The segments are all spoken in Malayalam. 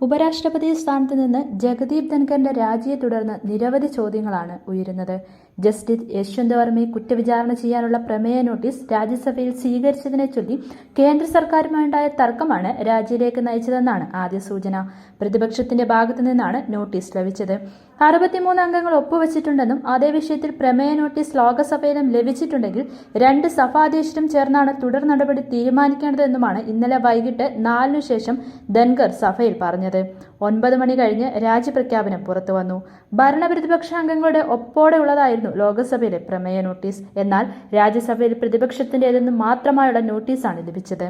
ഉപരാഷ്ട്രപതി സ്ഥാനത്ത് നിന്ന് ജഗദീപ് ധൻഖറിന്റെ രാജിയെ തുടർന്ന് നിരവധി ചോദ്യങ്ങളാണ് ഉയരുന്നത്. ജസ്റ്റിസ് യശ്വന്ത് വർമ്മയെ കുറ്റവിചാരണ ചെയ്യാനുള്ള പ്രമേയ നോട്ടീസ് രാജ്യസഭയിൽ സ്വീകരിച്ചതിനെ ചൊല്ലി കേന്ദ്ര സർക്കാരുമായുണ്ടായ തർക്കമാണ് രാജിയിലേക്ക് നയിച്ചതെന്നാണ് ആദ്യ സൂചന. പ്രതിപക്ഷത്തിന്റെ ഭാഗത്തു നിന്നാണ് നോട്ടീസ് ലഭിച്ചത്. അറുപത്തിമൂന്ന് അംഗങ്ങൾ ഒപ്പുവച്ചിട്ടുണ്ടെന്നും അതേ വിഷയത്തിൽ പ്രമേയ നോട്ടീസ് ലോകസഭയിലും ലഭിച്ചിട്ടുണ്ടെങ്കിൽ രണ്ട് സഭാധ്യക്ഷരും ചേർന്നാണ് തുടർ നടപടി തീരുമാനിക്കേണ്ടതെന്നുമാണ് ഇന്നലെ വൈകിട്ട് നാലിനു ശേഷം ധൻഖർ സഭയിൽ പറഞ്ഞത്. ഒൻപത് മണി കഴിഞ്ഞ് രാജ്യപ്രഖ്യാപനം പുറത്തു വന്നു. ഭരണപ്രതിപക്ഷ അംഗങ്ങളുടെ ഒപ്പോടെ ഉള്ളതായിരുന്നു ലോക്സഭയിലെ പ്രമേയ നോട്ടീസ്. എന്നാൽ രാജ്യസഭയിൽ പ്രതിപക്ഷത്തിന്റേതെന്ന് മാത്രമായുള്ള നോട്ടീസാണ് ലഭിച്ചത്.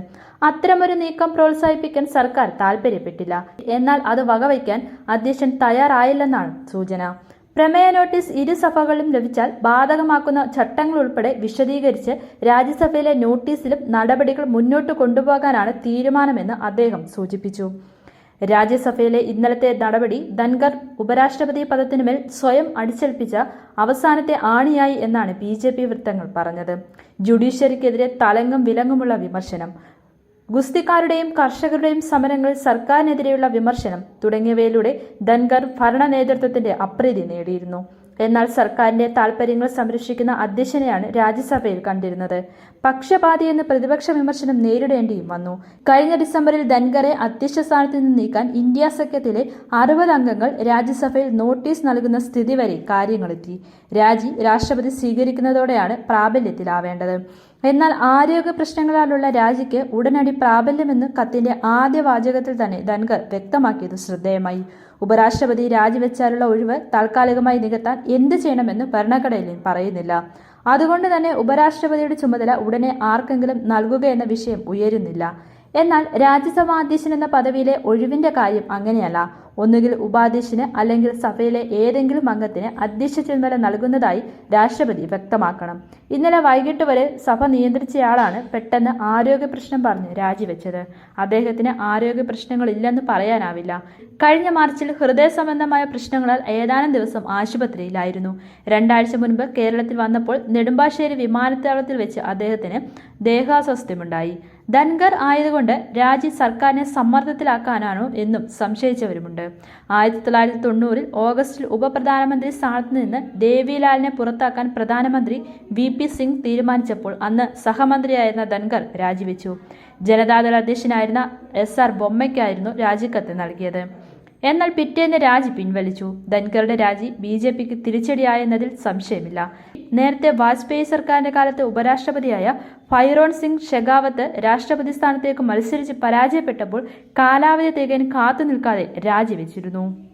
അത്തരമൊരു നീക്കം പ്രോത്സാഹിപ്പിക്കാൻ സർക്കാർ താൽപര്യപ്പെട്ടില്ല. എന്നാൽ അത് വകവയ്ക്കാൻ അധ്യക്ഷൻ തയ്യാറായില്ലെന്നാണ് സൂചന. പ്രമേയ നോട്ടീസ് ഇരു സഭകളിലും ലഭിച്ചാൽ ബാധകമാക്കുന്ന ചട്ടങ്ങൾ ഉൾപ്പെടെ വിശദീകരിച്ച് രാജ്യസഭയിലെ നോട്ടീസിലും നടപടികൾ മുന്നോട്ട് കൊണ്ടുപോകാനാണ് തീരുമാനമെന്ന് അദ്ദേഹം സൂചിപ്പിച്ചു. രാജ്യസഭയിലെ ഇന്നലത്തെ നടപടി ധൻഖർ ഉപരാഷ്ട്രപതി പദത്തിനുമേൽ സ്വയം അടിച്ചേൽപ്പിച്ച അവസാനത്തെ ആണിയായി എന്നാണ് ബി ജെ പി വൃത്തങ്ങൾ പറഞ്ഞത്. ജുഡീഷ്യറിക്കെതിരെ തലങ്ങും വിലങ്ങുമുള്ള വിമർശനം. ഗുസ്തിക്കാരുടെയും കർഷകരുടെയും സമരങ്ങൾ സർക്കാരിനെതിരെയുള്ള വിമർശനം തുടങ്ങിയവയിലൂടെ ധൻഖർ ഭരണ നേതൃത്വത്തിന്റെ അപ്രീതി നേടിയിരുന്നു. എന്നാൽ സർക്കാരിന്റെ താൽപര്യങ്ങൾ സംരക്ഷിക്കുന്ന അധ്യക്ഷനെയാണ് രാജ്യസഭയിൽ കണ്ടിരുന്നത്. പക്ഷപാതിയെന്ന് പ്രതിപക്ഷ വിമർശനം നേരിടേണ്ടിയും വന്നു. കഴിഞ്ഞ ഡിസംബറിൽ ധൻഖറെ അധ്യക്ഷ സ്ഥാനത്ത് നിന്ന് നീക്കാൻ ഇന്ത്യ സഖ്യത്തിലെ അറുപത് അംഗങ്ങൾ രാജ്യസഭയിൽ നോട്ടീസ് നൽകുന്ന സ്ഥിതി വരെ കാര്യങ്ങളെത്തി. രാജി രാഷ്ട്രപതി സ്വീകരിക്കുന്നതോടെയാണ് പ്രാബല്യത്തിലാവേണ്ടത്. എന്നാൽ ആരോഗ്യ പ്രശ്നങ്ങളാലുള്ള രാജിക്ക് ഉടനടി പ്രാബല്യമെന്ന് കത്തിന്റെ ആദ്യ വാചകത്തിൽ തന്നെ ധൻഖർ വ്യക്തമാക്കിയത് ശ്രദ്ധേയമായി. ഉപരാഷ്ട്രപതി രാജിവെച്ചാലുള്ള ഒഴിവ് താൽക്കാലികമായി നികത്താൻ എന്ത് ചെയ്യണമെന്ന് ഭരണഘടനയിൽ പറയുന്നില്ല. അതുകൊണ്ട് തന്നെ ഉപരാഷ്ട്രപതിയുടെ ചുമതല ഉടനെ ആർക്കെങ്കിലും നൽകുകയെന്ന വിഷയം ഉയരുന്നില്ല. എന്നാൽ രാജ്യസഭാ അധ്യക്ഷൻ എന്ന പദവിയിലെ ഒഴിവിന്റെ കാര്യം അങ്ങനെയല്ല. ഒന്നുകിൽ ഉപാധ്യക്ഷന് അല്ലെങ്കിൽ സഭയിലെ ഏതെങ്കിലും അംഗത്തിന് അധ്യക്ഷ ചുമതല നൽകുന്നതായി രാഷ്ട്രപതി വ്യക്തമാക്കണം. ഇന്നലെ വൈകിട്ട് വരെ സഭ നിയന്ത്രിച്ചയാളാണ് പെട്ടെന്ന് ആരോഗ്യ പ്രശ്നം പറഞ്ഞ് രാജിവെച്ചത്. അദ്ദേഹത്തിന് ആരോഗ്യ പ്രശ്നങ്ങളില്ലെന്ന് പറയാനാവില്ല. കഴിഞ്ഞ മാർച്ചിൽ ഹൃദയ സംബന്ധമായ പ്രശ്നങ്ങളാൽ ഏതാനും ദിവസം ആശുപത്രിയിലായിരുന്നു. രണ്ടാഴ്ച മുൻപ് കേരളത്തിൽ വന്നപ്പോൾ നെടുമ്പാശ്ശേരി വിമാനത്താവളത്തിൽ വെച്ച് അദ്ദേഹത്തിന് ദേഹാസ്വാസ്ഥ്യമുണ്ടായി. ധൻഗർ ആയതുകൊണ്ട് രാജി സർക്കാരിനെ സമ്മർദ്ദത്തിലാക്കാനാണോ എന്നും സംശയിച്ചവരുമുണ്ട്. ആയിരത്തി തൊള്ളായിരത്തി തൊണ്ണൂറിൽ ഓഗസ്റ്റിൽ ഉപപ്രധാനമന്ത്രി സ്ഥാനത്ത് നിന്ന് ദേവിലാലിനെ പുറത്താക്കാൻ പ്രധാനമന്ത്രി വി പി സിംഗ് തീരുമാനിച്ചപ്പോൾ അന്ന് സഹമന്ത്രിയായിരുന്ന ധൻഖർ രാജിവെച്ചു. ജനതാദൾ അധ്യക്ഷനായിരുന്ന എസ് ആർ ബൊമ്മയ്ക്കായിരുന്നു രാജിക്കത്ത് നൽകിയത്. എന്നാൽ പിറ്റേന്ന് രാജി പിൻവലിച്ചു. ധൻഖറുടെ രാജി ബി ജെ പിക്ക് തിരിച്ചടിയായെന്നതിൽ സംശയമില്ല. നേരത്തെ വാജ്പേയി സർക്കാരിന്റെ കാലത്ത് ഉപരാഷ്ട്രപതിയായ ഫൈറോൺ സിംഗ് ഷെഗാവത്ത് രാഷ്ട്രപതി സ്ഥാനത്തേക്ക് മത്സരിച്ച് പരാജയപ്പെട്ടപ്പോൾ കാലാവധി തികയാൻ കാത്തു നിൽക്കാതെ രാജിവെച്ചിരുന്നു.